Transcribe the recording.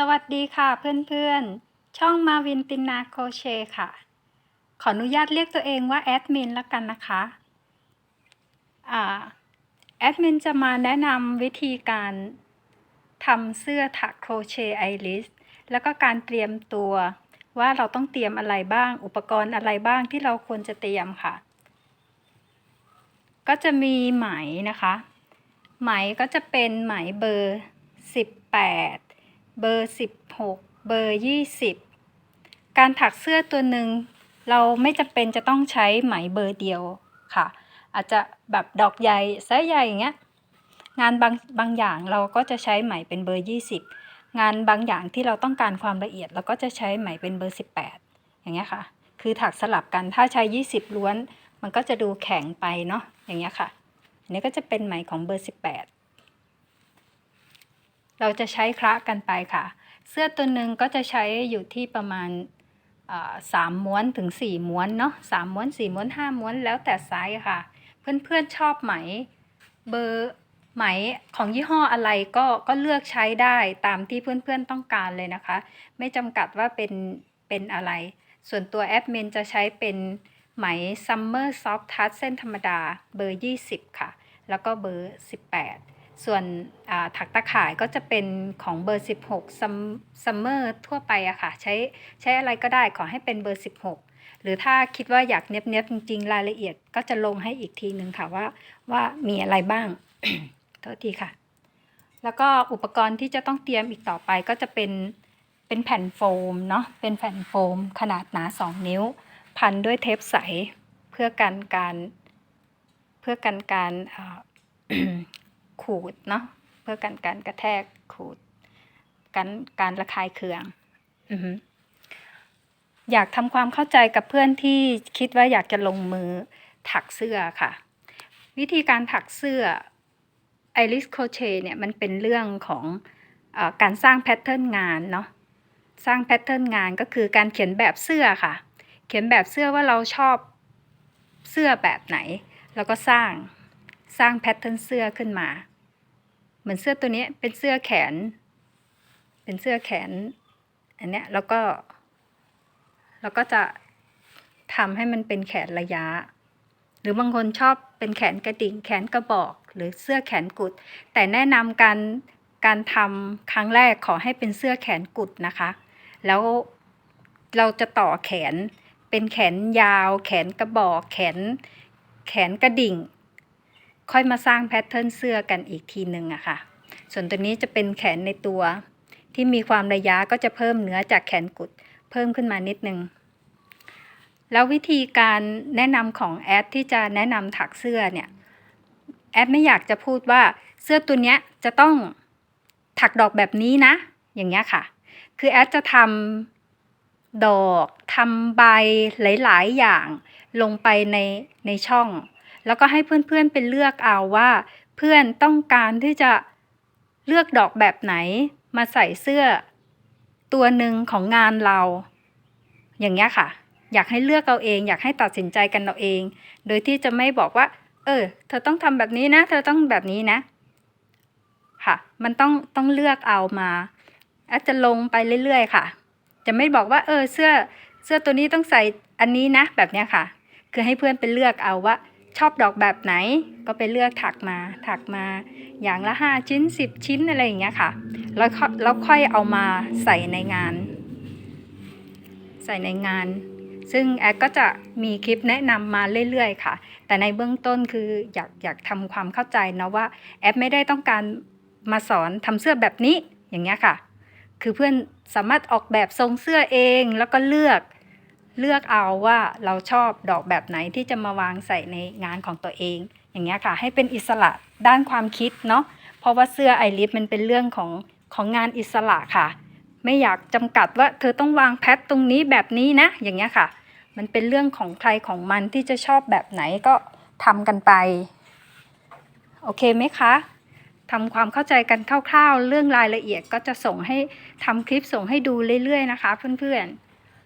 สวัสดีค่ะเพื่อนๆ ช่องมาวินตินาโคเชค่ะ ขออนุญาตเรียกตัวเองว่าแอดมินแล้วกันนะคะแอดมินจะมาแนะนำวิธีการทำเสื้อถักโครเชต์ไอริสแล้วก็การเตรียมตัวว่าเราต้องเตรียมอะไรบ้าง อุปกรณ์อะไรบ้างที่เราควรจะเตรียมค่ะ ก็จะมีไหมนะคะ ไหมก็จะเป็นไหมเบอร์ 18 เบอร์ 16 เบอร์ 20 การถักเสื้อตัวหนึ่งเราไม่จำเป็นจะต้องใช้ไหมเบอร์เดียวค่ะ อาจจะแบบดอกใหญ่ไซส์ใหญ่อย่างเงี้ยงานบางบางอย่างเราก็จะใช้ไหมเป็นเบอร์ 20 งานบางอย่างที่เราต้องการความละเอียดเราก็จะใช้ไหมเป็นเบอร์ 18 อย่างเงี้ยค่ะ คือถักสลับกันถ้าใช้ 20 ล้วน มันก็จะดูแข็งไปเนาะอย่างเงี้ยค่ะอันนี้ก็จะเป็นไหมของเบอร์ 18 เราจะใช้คละกันไปค่ะ เสื้อตัวหนึ่งก็จะใช้อยู่ที่ประมาณสามม้วนถึงสี่ม้วนเนาะสามม้วนสี่ม้วนห้าม้วนแล้วแต่ไซส์ค่ะ เพื่อนๆชอบไหมเบอร์ไหมของยี่ห้ออะไรก็ก็เลือกใช้ได้ตามที่เพื่อนๆต้องการเลยนะคะ ไม่จำกัดว่าเป็นเป็นอะไร ส่วนตัวแอดมินจะใช้เป็นไหม Summer Soft Touch เส้นธรรมดาเบอร์ 20 ค่ะ แล้วก็เบอร์ 18 ส่วนถักตะข่ายก็จะเป็นของเบอร์ 16 Summer ทั่วไปอะค่ะ ใช้ใช้อะไรก็ได้ขอให้เป็นเบอร์ 16 หรือถ้าคิดว่าอยากเนี้ยบๆจริงๆ รายละเอียดก็จะลงให้อีกทีหนึ่งค่ะว่าว่ามีอะไรบ้างโทษทีค่ะ แล้วก็อุปกรณ์ที่จะต้องเตรียมอีกต่อไปก็จะเป็นเป็นแผ่นโฟมเนาะเป็นแผ่นโฟม ขนาดหนา 2 นิ้ว พันด้วยเทปใสเพื่อกันการเพื่อกันการ ขูดเนาะเพื่อกันการกระแทกขูดการการระคายเคืองออยากทำความเข้าใจกับเพื่อนที่คิดว่าอยากจะลงมือถักเสื้อค่ะ วิธีการถักเสื้อไอริสโคเชเนี่ยมันเป็นเรื่องของอการสร้างแพทเทิร์นงานเนาะสร้างแพทเทิร์นงานก็คือการเขียนแบบเสื้อค่ะ เขียนแบบเสื้อว่าเราชอบเสื้อแบบไหน แล้วก็สร้าง สร้างแพทเทิร์นเสื้อขึ้นมา เหมือนเสื้อตัวนี้เป็นเสื้อแขน เป็นเสื้อแขนอันเนี้ยแล้วก็เราก็จะทำให้มันเป็นแขนระยะ หรือบางคนชอบเป็นแขนกระดิ่ง แขนกระบอก หรือเสื้อแขนกุด แต่แนะนำการการทำครั้งแรกขอให้เป็นเสื้อแขนกุดนะคะ แล้วเราจะต่อแขนเป็นแขนยาว แขนกระบอก แขนแขนกระดิ่ง ค่อยมาสร้างแพทเทิร์นเสื้อกันอีกทีหนึ่งอะค่ะ ส่วนตัวนี้จะเป็นแขนในตัว ที่มีความระยะก็จะเพิ่มเนื้อจากแขนกุด เพิ่มขึ้นมานิดนึง แล้ววิธีการแนะนำของแอดที่จะแนะนำถักเสื้อเนี่ยแอดไม่อยากจะพูดว่าเสื้อตัวเนี้ยจะต้องถักดอกแบบนี้นะ อย่างเงี้ยค่ะ คือแอดจะทำดอกทำใบหลาย ๆ อย่างลงไปในในช่อง แล้วก็ให้เพื่อนๆเป็นเลือกเอาว่า เพื่อนต้องการที่จะเลือกดอกแบบไหนมาใส่เสื้อ ตัวหนึ่งของงานเรา อย่างเงี้ยค่ะ อยากให้เลือกเอาเอง อยากให้ตัดสินใจกันเอาเอง โดยที่จะไม่บอกว่า เออ เธอต้องทำแบบนี้นะ เธอต้องแบบนี้นะ ค่ะ มันต้องต้องเลือกเอามาอาจจะลงไปเรื่อยๆค่ะ จะไม่บอกว่า เออ เสื้อ เสื้อตัวนี้ต้องใส่อันนี้นะ แบบเนี้ยค่ะ คือให้เพื่อนไปเลือกเอาว่า ชอบดอกแบบไหนก็ไปเลือกถักมาถักมาอย่างละห้าชิ้นสิบชิ้นอะไรอย่างเงี้ยค่ะแล้วแล้วค่อยเอามาใส่ในงาน ใส่ในงาน ซึ่งแอดก็จะมีคลิปแนะนำมาเรื่อยๆค่ะ แต่ในเบื้องต้นคืออยากอยากทำความเข้าใจนะว่าแอดไม่ได้ต้องการมาสอนทำเสื้อแบบนี้อย่างเงี้ยค่ะ คือเพื่อนสามารถออกแบบทรงเสื้อเองแล้วก็เลือก เลือกเอาว่าเราชอบดอกแบบไหนที่จะมาวางใส่ในงานของตัวเอง อย่างเงี้ยค่ะ ให้เป็นอิสระด้านความคิดเนาะเพราะว่าเสื้อไอริสมันเป็นเรื่องของของงานอิสระค่ะ ไม่อยากจำกัดว่าเธอต้องวางแพทตรงนี้แบบนี้นะ อย่างเงี้ยค่ะ มันเป็นเรื่องของใครของมันที่จะชอบแบบไหนก็ทำกันไป โอเคไหมคะทำความเข้าใจกันคร่าวๆ เรื่องรายละเอียดก็จะส่งให้ทำคลิปส่งให้ดูเรื่อยๆนะคะ เพื่อนๆ